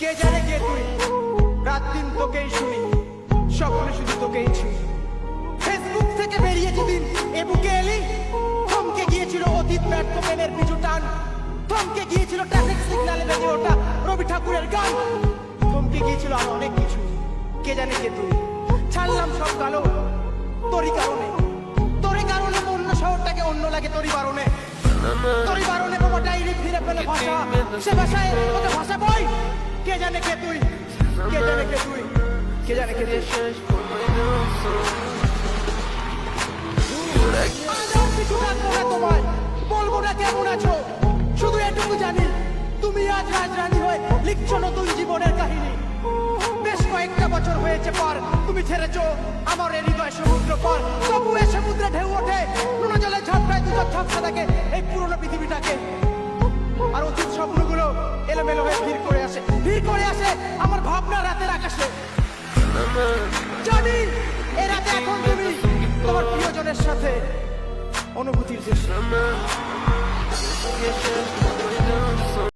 কে জানে কে তুই? রাত দিন তোকেই শুনি, স্বপ্নে শুধু তোকেই ছুঁই। ফেসবুক থেকে বেরিয়ে যেদিন এ বুকে এলি, থমকে গিয়েছিল অতীত ব্যর্থ প্রেমের পিছু টান। থমকে গিয়েছিল ট্রাফিক সিগন্যালে বেজে ওঠা রবি ঠাকুরের গান। থমকে গিয়েছিল আর অনেক কিছু, কে জানে কে তুই? ছাড়লাম সব কালো, তোরই কারণে। তোরই কারণে অন্য শহরটাকে অন্য লাগে তোরই বারণে। তোরই বারণে বাবা ডাইরি ফিরে পেলে ভাষা। সে ভাষায় ভাষা বই জানে কে তুই? কে জানে কে তুই? কে জানে কে বলব না কেমন আছো শুধু এটুকু জানি, তুমি আজ রাজরানী হয়ে লিখছো নতুন জীবনের কাহিনী। বেশ কয়েকটা বছর হয়েছে পার তুমি ছেড়েছো আমার এই হৃদয় সমুদ্র পার। তবু এ সমুদ্রে ঢেউ ওঠে, নোনা জলে ঝাপটায় দুটো ঝাপসা থাকে এই পুরনো পৃথিবীটাকে। আর অতীত Onu bu tip